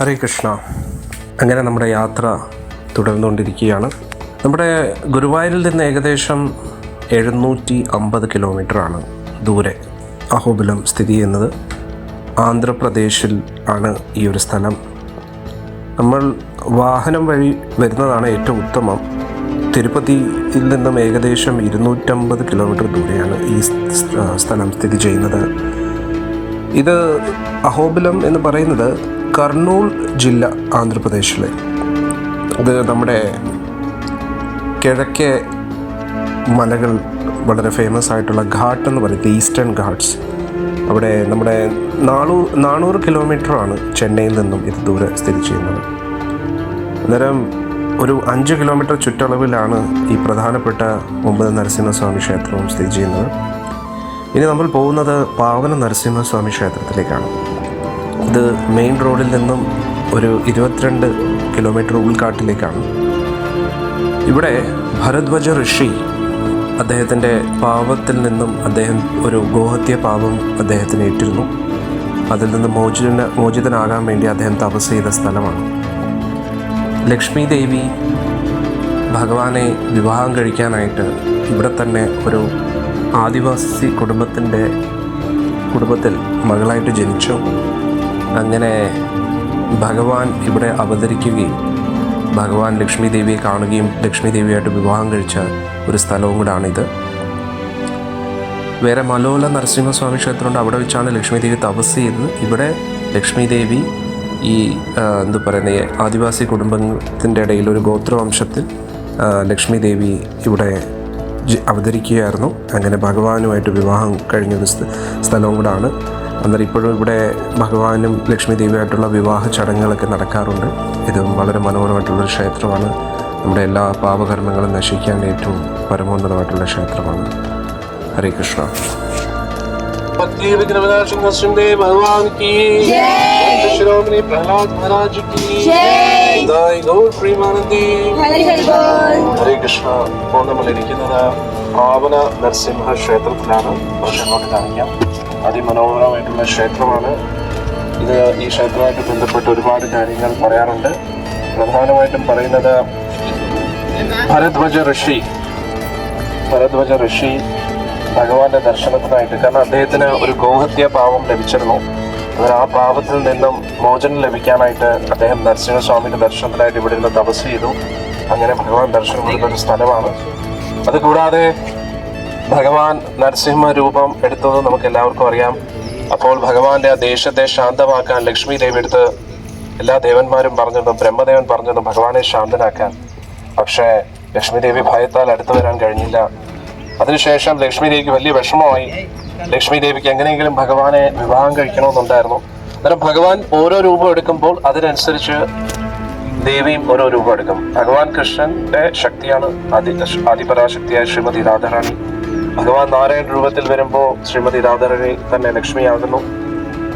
ഹരേ കൃഷ്ണ. അങ്ങനെ നമ്മുടെ യാത്ര തുടർന്നുകൊണ്ടിരിക്കുകയാണ്. നമ്മുടെ ഗുരുവായൂരിൽ നിന്ന് ഏകദേശം എഴുന്നൂറ്റി അമ്പത് കിലോമീറ്ററാണ് ദൂരെ അഹോബിലം സ്ഥിതി ചെയ്യുന്നത്. ആന്ധ്രാപ്രദേശിൽ ആണ് ഈ ഒരു സ്ഥലം. നമ്മൾ വാഹനം വഴി വരുന്നതാണ് ഏറ്റവും ഉത്തമം. തിരുപ്പതിയിൽ നിന്നും ഏകദേശം ഇരുന്നൂറ്റമ്പത് കിലോമീറ്റർ ദൂരെയാണ് ഈ സ്ഥലം സ്ഥിതി ചെയ്യുന്നത്. ഇത് അഹോബിലം എന്ന് പറയുന്നത് കർണൂൾ ജില്ല ആന്ധ്രാപ്രദേശിലെ. ഇത് നമ്മുടെ കിഴക്കേ മലകൾ വളരെ ഫേമസ് ആയിട്ടുള്ള ഘാട്ട് എന്ന് പറയുന്നത് ഈസ്റ്റേൺ ഘാട്ട്സ്. അവിടെ നമ്മുടെ നാനൂറ് നാനൂറ് കിലോമീറ്ററാണ് ചെന്നൈയിൽ നിന്നും ഇത് ദൂരെ സ്ഥിതി ചെയ്യുന്നത്. അന്നേരം ഒരു അഞ്ച് കിലോമീറ്റർ ചുറ്റളവിലാണ് ഈ പ്രധാനപ്പെട്ട ഒമ്പത് നരസിംഹസ്വാമി ക്ഷേത്രവും സ്ഥിതി ചെയ്യുന്നത്. ഇനി നമ്മൾ പോകുന്നത് പാവന നരസിംഹസ്വാമി ക്ഷേത്രത്തിലേക്കാണ്. ഇത് മെയിൻ റോഡിൽ നിന്നും ഒരു ഇരുപത്തിരണ്ട് കിലോമീറ്റർ ഉൾക്കാട്ടിലേക്കാണ്. ഇവിടെ ഭരദ്വജ ഋഷി അദ്ദേഹത്തിന്റെ പാപത്തിൽ നിന്നും അദ്ദേഹം ഒരു ഗോഹത്യ പാപം അദ്ദേഹത്തിന് ഏറ്റിരുന്നു. അതിൽ നിന്ന് മോചിതന മോചിതനാകാൻ വേണ്ടി അദ്ദേഹം തപസ് ചെയ്ത സ്ഥലമാണ്. ലക്ഷ്മി ദേവി ഭഗവാനെ വിവാഹം കഴിക്കാനായിട്ട് ഇവിടെ തന്നെ ഒരു ആദിവാസി കുടുംബത്തിന്റെ കുടുംബത്തിൽ മകളായിട്ട് ജനിച്ചു. അങ്ങനെ ഭഗവാൻ ഇവിടെ അവതരിക്കുകയും ഭഗവാൻ ലക്ഷ്മി ദേവിയെ കാണുകയും ലക്ഷ്മി ദേവിയായിട്ട് വിവാഹം കഴിച്ച ഒരു സ്ഥലവും കൂടാണിത്. വേറെ മലോല നരസിംഹസ്വാമി ക്ഷേത്രമുണ്ട്. അവിടെ വെച്ചാണ് ലക്ഷ്മി ദേവി തപസ് ചെയ്തത്. ഇവിടെ ലക്ഷ്മി ദേവി ഈ എന്താ പറയുന്നത് പറയുന്ന ആദിവാസി കുടുംബത്തിന്റെ ഇടയിൽ ഒരു ഗോത്രവംശത്തിൽ ലക്ഷ്മി ദേവി ഇവിടെ അവതരിക്കുകയായിരുന്നു അങ്ങനെ ഭഗവാനുമായിട്ട് വിവാഹം കഴിഞ്ഞൊരു സ്ഥ- സ്ഥലവും കൂടാണ് അന്നേരം ഇപ്പോഴും ഇവിടെ ഭഗവാനും ലക്ഷ്മി ദേവിയായിട്ടുള്ള വിവാഹ ചടങ്ങുകളൊക്കെ നടക്കാറുണ്ട് ഇത് വളരെ മനോഹരമായിട്ടുള്ളൊരു ക്ഷേത്രമാണ് നമ്മുടെ എല്ലാ പാപകർമ്മങ്ങളും നശിക്കാൻ ഏറ്റവും പരമോന്നതമായിട്ടുള്ള ക്ഷേത്രമാണ് हरे कृष्णा भक्ति विघ्न विनाशक नरसिंह भगवान की संत शिरोमणि प्रहलाद महाराज की ഗോവിന്ദായ് ഗോൾ ശ്രീമാനന്ദി. ഹരേ കൃഷ്ണ. ഇപ്പോൾ നമ്മൾ ഇരിക്കുന്നത് പാവന നരസിംഹ ക്ഷേത്രത്തിലാണ്. കുറച്ച് അങ്ങോട്ട് കാണിക്കാം. അതിമനോഹരമായിട്ടുള്ള ക്ഷേത്രമാണ്. ഇത് ഈ ക്ഷേത്രമായിട്ട് ബന്ധപ്പെട്ട് ഒരുപാട് കാര്യങ്ങൾ പറയാറുണ്ട്. പ്രധാനമായിട്ടും പറയുന്നത് ഭരധ്വജ ഋഷി. ഭരധ്വജ ഋഷി ഭഗവാന്റെ ദർശനത്തിനായിട്ട്. കാരണം അദ്ദേഹത്തിന് ഒരു ഗോഹത്യ പാവം ലഭിച്ചിരുന്നു. അവർ ആ പാവത്തിൽ നിന്നും മോചനം ലഭിക്കാനായിട്ട് അദ്ദേഹം നരസിംഹസ്വാമിയുടെ ദർശനത്തിനായിട്ട് ഇവിടെ നിന്ന് തപസ് ചെയ്തു. അങ്ങനെ ഭഗവാൻ ദർശനം കൊടുത്ത ഒരു സ്ഥലമാണ്. അതുകൂടാതെ ഭഗവാൻ നരസിംഹ രൂപം എടുത്തത് നമുക്ക് എല്ലാവർക്കും അറിയാം. അപ്പോൾ ഭഗവാന്റെ ആ ദേശത്തെ ശാന്തമാക്കാൻ ലക്ഷ്മി ദേവി എടുത്ത് എല്ലാ ദേവന്മാരും പറഞ്ഞതും ബ്രഹ്മദേവൻ പറഞ്ഞതും ഭഗവാനെ ശാന്തനാക്കാൻ. പക്ഷേ ലക്ഷ്മി ദേവി ഭയത്താൽ അടുത്തു വരാൻ കഴിഞ്ഞില്ല. അതിനുശേഷം ലക്ഷ്മി ദേവിക്ക് വലിയ വിഷമമായി. ലക്ഷ്മി ദേവിക്ക് എങ്ങനെയെങ്കിലും ഭഗവാനെ വിവാഹം കഴിക്കണമെന്നുണ്ടായിരുന്നു. അന്നേരം ഭഗവാൻ ഓരോ രൂപം എടുക്കുമ്പോൾ അതിനനുസരിച്ച് ദേവിയും ഓരോ രൂപം എടുക്കും. ഭഗവാൻ കൃഷ്ണന്റെ ശക്തിയാണ് ആദി ആദിപരാശക്തിയായ ശ്രീമതി രാധാറാണി. ഭഗവാൻ നാരായണ രൂപത്തിൽ വരുമ്പോൾ ശ്രീമതി രാധാറാണി തന്നെ ലക്ഷ്മിയാകുന്നു.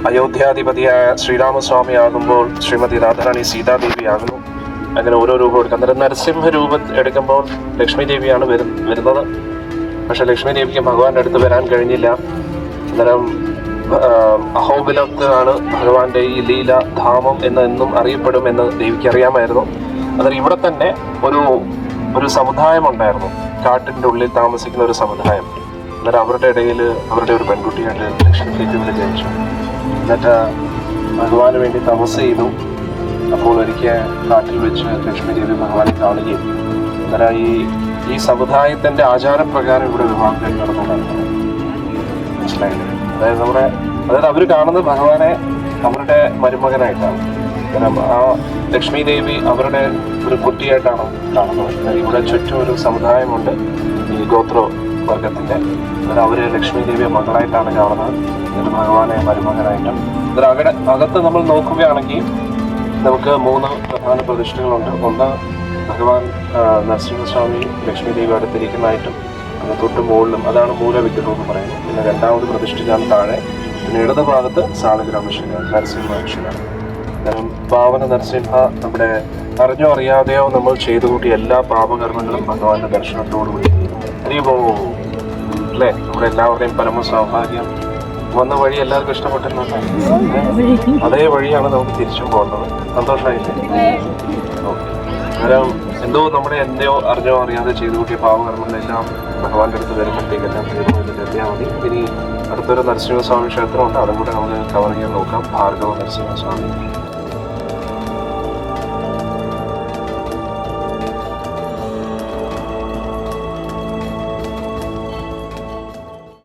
അയോധ്യാധിപതിയായ ശ്രീരാമസ്വാമി ആകുമ്പോൾ ശ്രീമതി രാധാറാണി സീതാദേവി ആകുന്നു അങ്ങനെ ഓരോ രൂപം എടുക്കും. അന്നേരം നരസിംഹ രൂപം എടുക്കുമ്പോൾ ലക്ഷ്മി ദേവിയാണ് വരുന്നത്. പക്ഷെ ലക്ഷ്മി ദേവിക്ക് ഭഗവാന്റെ അടുത്ത് വരാൻ കഴിഞ്ഞില്ല. അന്നേരം അഹോബിലത്ത് ആണ് ഭഗവാന്റെ ഈ ലീല ധാമം എന്ന് എന്നും അറിയപ്പെടും എന്ന് ദേവിക്ക് അറിയാമായിരുന്നു. അന്നേരം ഇവിടെ തന്നെ ഒരു ഒരു സമുദായം ഉണ്ടായിരുന്നു. കാട്ടിന്റെ ഉള്ളിൽ താമസിക്കുന്ന ഒരു സമുദായം. അന്നേരം അവരുടെ ഇടയിൽ അവരുടെ ഒരു പെൺകുട്ടിയായിട്ട് ലക്ഷ്മി ദേവി ജനിച്ചു. എന്നിട്ട് ഭഗവാന് വേണ്ടി തപസ് ചെയ്തു. അപ്പോൾ ഒരിക്കൽ കാട്ടിൽ വെച്ച് ലക്ഷ്മി ദേവി ഭഗവാനെ കാണുകയും അന്നേരം ഈ ഈ സമുദായത്തിന്റെ ആചാരപ്രകാരം ഇവിടെ വിവാഹം കഴിഞ്ഞ് നടന്നുകൊണ്ടായിരുന്നു മനസ്സിലായില്ലേ? അതായത് നമ്മുടെ അതായത് അവർ കാണുന്നത് ഭഗവാനെ അവരുടെ മരുമകനായിട്ടാണ്. ആ ലക്ഷ്മി ദേവി അവരുടെ ഒരു കുട്ടിയായിട്ടാണ് കാണുന്നത്. ഇവിടെ ചുറ്റും ഒരു സമുദായമുണ്ട് ഈ ഗോത്ര വർഗത്തിന്റെ അന്നേരം അവർ ലക്ഷ്മി ദേവിയെ മകളായിട്ടാണ് കാണുന്നത്. എന്നിട്ട് ഭഗവാനെ മരുമകനായിട്ടും. അന്നേരം അവിടെ അകത്ത് നമ്മൾ നോക്കുകയാണെങ്കിൽ നമുക്ക് മൂന്ന് പ്രധാന പ്രതിഷ്ഠകളുണ്ട്. ഒന്ന് ഭഗവാൻ നരസിംഹസ്വാമി ലക്ഷ്മി ദേവി അടുത്തിരിക്കുന്നതായിട്ടും അങ്ങ് തൊട്ട് മുകളിലും അതാണ് മൂലവിഗ്രഹം എന്ന് പറയുന്നത്. പിന്നെ രണ്ടാമത് പ്രതിഷ്ഠിക്കാൻ താഴെ പിന്നെ ഇടത് ഭാഗത്ത് സാളഗ്രാമശില നരസിംഹശില കാരണം പാവന നരസിംഹ നമ്മുടെ അറിഞ്ഞോ അറിയാതെയോ നമ്മൾ ചെയ്തു കൂട്ടിയ എല്ലാ പാപകർമ്മങ്ങളും ഭഗവാന്റെ ദർശനത്തോടുകൂടി അറിയുമോ അല്ലേ? നമ്മുടെ എല്ലാവരുടെയും പരമ സൗഭാഗ്യം. വന്ന വഴി എല്ലാവർക്കും ഇഷ്ടപ്പെട്ടിരുന്നു അതേ വഴിയാണ് നമുക്ക് തിരിച്ചു പോകുന്നത് സന്തോഷമായില്ലേ? അന്നേരം എന്തോ നമ്മുടെ എന്തോ അറിഞ്ഞോ അറിയാതെ ചെയ്തു കൂട്ടിയ പാവകർമ്മങ്ങളെല്ലാം ഭഗവാന്റെ അടുത്ത് വരുമ്പോഴത്തേക്കെല്ലാം തീർന്നു എത്തിയാൽ മതി. ഇനി അടുത്തൊരു നരസിംഹസ്വാമി ക്ഷേത്രമുണ്ട് അതും കൂടെ നമുക്ക് കവർ ചെയ്യാൻ നോക്കാം. ഭാർഗവ നരസിംഹസ്വാമി.